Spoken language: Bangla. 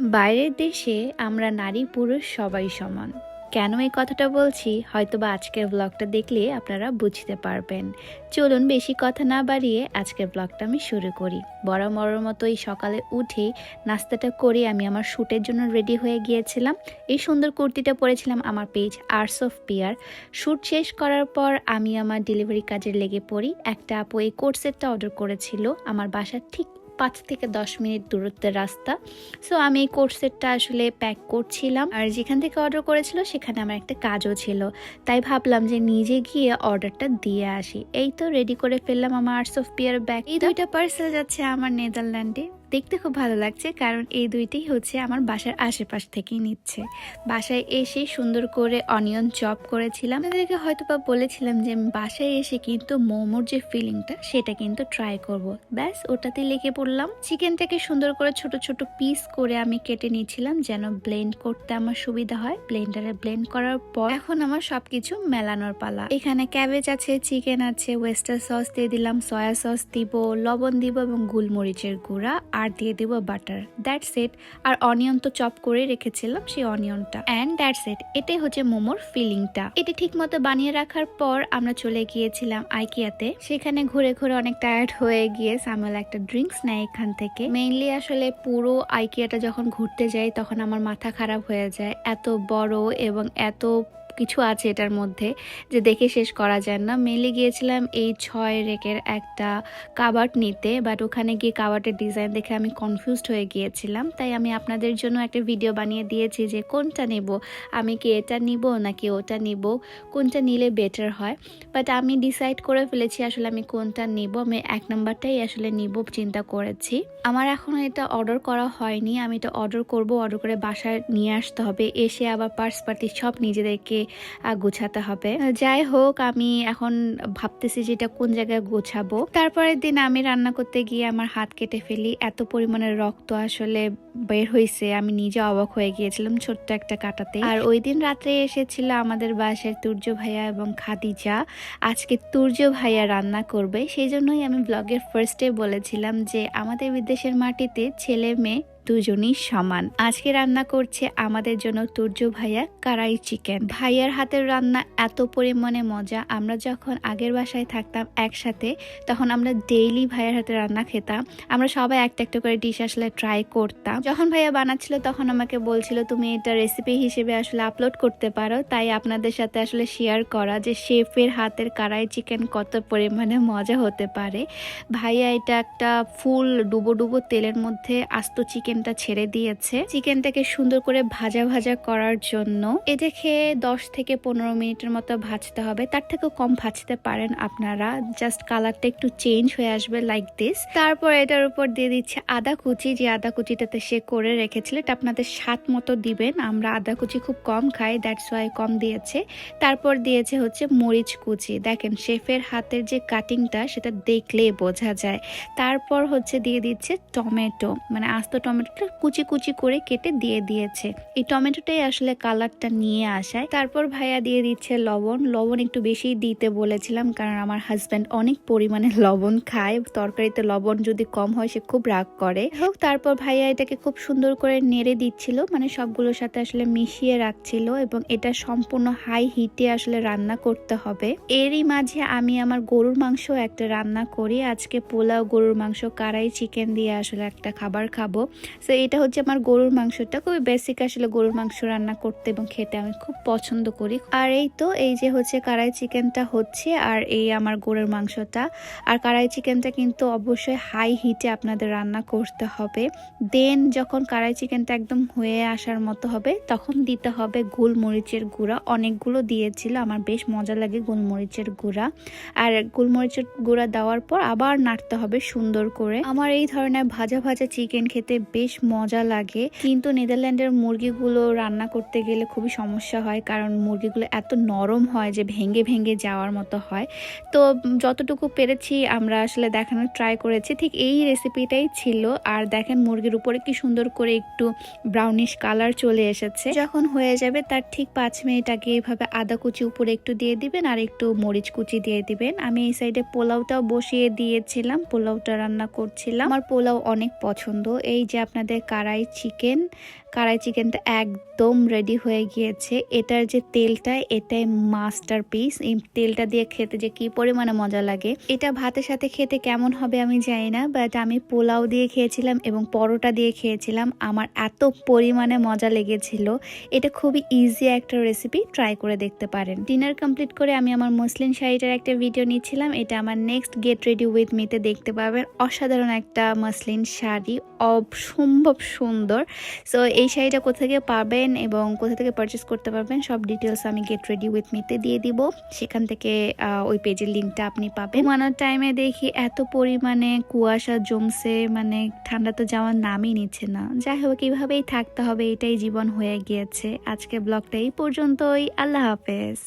বাইরের দেশে আমরা নারী, পুরুষ সবাই সমান। কেন এই কথাটা বলছি? হয়তো বা আজকের ব্লগটা দেখলে আপনারা বুঝতে পারবেন। চলুন বেশি কথা না বাড়িয়ে আজকের ব্লগটা আমি শুরু করি। বড় মরর মতোই সকালে উঠে নাস্তাটা করে আমি আমার শ্যুটের জন্য রেডি হয়ে গিয়েছিলাম। এই সুন্দর কুর্তিটা পরেছিলাম আমার page arts of pier shoot শেষ করার পর আমি আমার ডেলিভারি কাজে লেগে পড়ি। একটা আপু এই কোট সেটটা অর্ডার করেছিল। আমার বাসার ঠিক পাঁচ থেকে দশ মিনিট দূরত্বের রাস্তা। সো আমি এই কোর্সেরটা আসলে প্যাক করছিলাম। আর যেখান থেকে অর্ডার করেছিল, সেখানে আমার একটা কাজও ছিল। তাই ভাবলাম যে নিজে গিয়ে অর্ডারটা দিয়ে আসি। এই তো রেডি করে ফেললাম আমার আর্টস অফ পিয়ার ব্যাগ এই দুইটা পার্সেল যাচ্ছে আমার নেদারল্যান্ডে দেখতে খুব ভালো লাগছে, কারণ এই দুইটাই হচ্ছে আমার বাসার আশেপাশ থেকেই নিচ্ছে। বাসায় এসে সুন্দর করে অনিয়ন চপ করেছিলাম। তাদেরকে হয়তো বা বলেছিলাম যে বাসায় এসে কিন্তু মোমোর যে ফিলিংটা, সেটা কিন্তু ট্রাই করব। ব্যাস, ওটাতে লেগে পড়লাম, চিকেনটাকে সুন্দর করে ছোট ছোট পিস করে আমি কেটে নিয়েছিলাম যেন ব্লেন্ড করতে আমার সুবিধা হয়। ব্লেন্ডারে ব্লেন্ড করার পর এখন আমার সবকিছু মেলানোর পালা। এখানে ক্যাবেজ আছে, চিকেন আছে, ওয়েস্টার সস দিয়ে দিলাম, সয়া সস দিব, লবণ দিব এবং গোলমরিচের গুঁড়া। আর দিয়ে দিব বাটার দ্যাটস ইট আর অনিয়ন তো চপ করে রেখেছিলাম সেই অনিয়নটা অ্যান্ড দ্যাটস ইট এটাই হচ্ছে মোমোর ফিলিংটা। এটি ঠিক মতো বানিয়ে রাখার পর আমরা চলে গিয়েছিলাম আইকিয়াতে। সেখানে ঘুরে ঘুরে অনেক টায়ার্ড হয়ে গিয়ে সামাল একটা ড্রিঙ্কস নেয় এখান থেকে। মেইনলি আসলে পুরো আইকিয়াটা যখন ঘুরতে যাই তখন আমার মাথা খারাপ হয়ে যায়। এত বড় এবং এত কিছু আছে এটার মধ্যে, যে দেখে শেষ করা যায় না। মেলে গিয়েছিলাম এই ছয় রেকের একটা কাবার্ড নিতে বাট ওখানে গিয়ে কাবার্ডের ডিজাইন দেখে আমি কনফিউজড হয়ে গিয়েছিলাম। তাই আমি আপনাদের জন্য একটা ভিডিও বানিয়ে দিয়েছি যে কোনটা নেব, আমি কি এটা নিব নাকি ওটা নিব, কোনটা নিলে বেটার হয়। বাট আমি ডিসাইড করে ফেলেছি আসলে আমি কোনটা নিব, আমি এক নাম্বারটাই আসলে নিব চিন্তা করেছি। আমার এখনও এটা অর্ডার করা হয়নি, আমি এটা অর্ডার করব অর্ডার করে বাসায় নিয়ে আসতে হবে। এসে আবার পার্স পার্টি সব নিজেদেরকে গোছাতে হবে। যাই হোক, আমি এখন ভাবতেছি যে এটা কোন জায়গায় গোছাবো। তারপরের দিন আমি রান্না করতে গিয়ে আমার হাত কেটে ফেলি। এত পরিমাণে রক্ত আসলে বের হয়েছে আমি নিজে অবাক হয়ে গিয়েছিলাম ছোট্ট একটা কাটাতে। আর ওই দিন রাত্রে এসেছিল আমাদের বাসার তুর্য ভাইয়া এবং খাদিজা। আজকে তুর্য ভাইয়া রান্না করবে। সেই জন্যই আমি ব্লগের ফার্স্টে বলেছিলাম যে, আমাদের বিদেশের মাটিতে ছেলে মেয়ে দুজনই সমান। আজকে রান্না করছে আমাদের জন্য তুর্য ভাইয়া কারাই চিকেন। ভাইয়ার হাতের রান্না এত পরিমাণে মজা। আমরা যখন আগের বাসায় থাকতাম একসাথে, তখন আমরা ডেইলি ভাইয়ার হাতে রান্না খেতাম। আমরা সবাই একটা একটা করে ডিশ আসলে ট্রাই করতাম। যখন ভাইয়া বানাচ্ছিল, তখন আমাকে বলছিল, তুমি এটা রেসিপি হিসেবে আসলে আপলোড করতে পারো। তাই আপনাদের সাথে আসলে শেয়ার করা যে শেফের হাতের কারাই চিকেন কত পরিমাণে মজা হতে পারে। ভাইয়া এটা একটা ফুল ডুবো ডুবো তেলের মধ্যে আস্ত চিকেনটা ছেড়ে দিয়েছে। চিকেনটাকে সুন্দর করে ভাজা ভাজা করার জন্য এটা খেয়ে দশ থেকে পনেরো মিনিটের মতো ভাজতে হবে। তার থেকেও কম ভাজতে পারেন আপনারা। জাস্ট কালারটা একটু চেঞ্জ হয়ে আসবে লাইক দিস তারপর এটার উপর দিয়ে দিচ্ছে আদা কুচি। যে আদা কুচিটাতে সে করে রেখেছিল, এটা আপনাদের স্বাদ মতো দিবেন। আমরা আদা কুচি খুব কম খাই দ্যাটস ওয়াই কম দিয়েছে। তারপর দিয়েছে হচ্ছে মরিচ কুচি। দেখেন, শেফের হাতের যে কাটিংটা সেটা দেখলেই বোঝা যায়। তারপর হচ্ছে দিয়ে দিচ্ছে টমেটো। মানে আস্ত টমেটোটা কুচি কুচি করে কেটে দিয়ে দিয়েছে। এই টমেটোটাই আসলে কালারটা নিয়ে আসায়। তারপর ভাইয়া দিয়ে দিচ্ছে লবণ। লবণ একটু বেশি দিতে বলেছিলাম কারণ আমার হাজব্যান্ড অনেক পরিমাণে লবণ খায়। তরকারিতে লবণ যদি কম হয় সে খুব রাগ করে। হোক, তারপর ভাইয়া এটাকে খুব সুন্দর করে নেড়ে দিচ্ছিল। মানে সবগুলোর সাথে আসলে মিশিয়ে রাখছিল এবং এটা সম্পূর্ণ হাই হিটে আসলে রান্না করতে হবে। এরই মাঝে আমি আমার গরুর মাংস একটা রান্না করি। আজকে পোলাও গরুর মাংস, কারাই চিকেন দিয়ে আসলে একটা খাবার খাব। সো এটা হচ্ছে আমার গরুর মাংসটা। খুবই বেসিক আসলে গরুর মাংস রান্না করতে এবং খেতে আমি খুব পছন্দ করি। আর এই তো, এই যে হচ্ছে কারাই চিকেনটা হচ্ছে, আর এই আমার গরুর মাংসটা। আর কারাই চিকেনটা কিন্তু অবশ্যই হাই হিটে আপনাদের রান্না করতে হবে। দেন যখন কারাই চিকেনটা একদম হয়ে আসার মতো হবে, তখন দিতে হবে গোলমরিচের গুঁড়া। অনেকগুলো দিয়েছিল, আমার বেশ মজা লাগে গোলমরিচের গুঁড়া। আর গোলমরিচের গুঁড়া দেওয়ার পর আবার নাড়তে হবে সুন্দর করে। আমার এই ধরনের ভাজা ভাজা চিকেন খেতে বেশ মজা লাগে। কিন্তু নেদারল্যান্ডের মুরগিগুলো রান্না করতে গেলে খুবই সমস্যা হয়, কারণ মুরগিগুলো এত নরম হয় যে ভেঙে ভেঙে যাওয়ার মতো হয়। তো যতটুকু পেরেছি আমরা আসলে দেখানোর ট্রাই করেছি। ঠিক এই রেসিপিটাই ছিল। আর দেখেন মুরগির উপরে কি সুন্দর করে একটু ব্রাউনিশ কালার চলে এসেছে। যখন হয়ে যাবে তার ঠিক পাঁচ মিনিট আগে এইভাবে আদা কুচি উপরে একটু দিয়ে দিবেন আর একটু মরিচ কুচি দিয়ে দিবেন। আমি এই সাইডে পোলাওটাও বসিয়ে দিয়েছিলাম, পোলাওটা রান্না করছিলাম। আমার পোলাও অনেক পছন্দ। এই যে আপনাদের কারাই চিকেন। কারাই চিকেনটা একদম রেডি হয়ে গিয়েছে। এটার যে তেলটা, এটাই মাস্টার পিস এই তেলটা দিয়ে খেতে যে কি পরিমাণে মজা লাগে। এটা ভাতের সাথে খেতে কেমন হবে আমি জানি না বাট আমি পোলাও দিয়ে খেয়েছিলাম এবং পরোটা দিয়ে খেয়েছিলাম। আমার এত পরিমাণে মজা লেগেছিল। এটা খুবই ইজি একটা রেসিপি ট্রাই করে দেখতে পারেন। ডিনার কমপ্লিট করে আমি আমার মুসলিম শাড়িটার একটা ভিডিও নিচ্ছিলাম। এটা আমার নেক্সট গেট রেডি উইথ মিতে দেখতে পাবেন। অসাধারণ একটা মসলিন শাড়ি। অসম্ভব সুন্দর। সো এই শাড়িটা কোথা থেকে পাবেন এবং কোথা থেকে পারচেস করতে পারবেন, সব ডিটেলস আমি গেট রেডি উইথ মিতে দিয়ে দিব। সেখান থেকে ওই পেজের লিঙ্কটা আপনি পাবেন। ঘুমানোর টাইমে দেখি এত পরিমাণে কুয়াশা জমছে মানে ঠান্ডা তো যাওয়ার নামই নিচ্ছে না। যাই হোক, এইভাবেই থাকতে হবে, এটাই জীবন হয়ে গিয়েছে। আজকে ব্লগটা এই পর্যন্তই। আল্লাহ হাফেজ।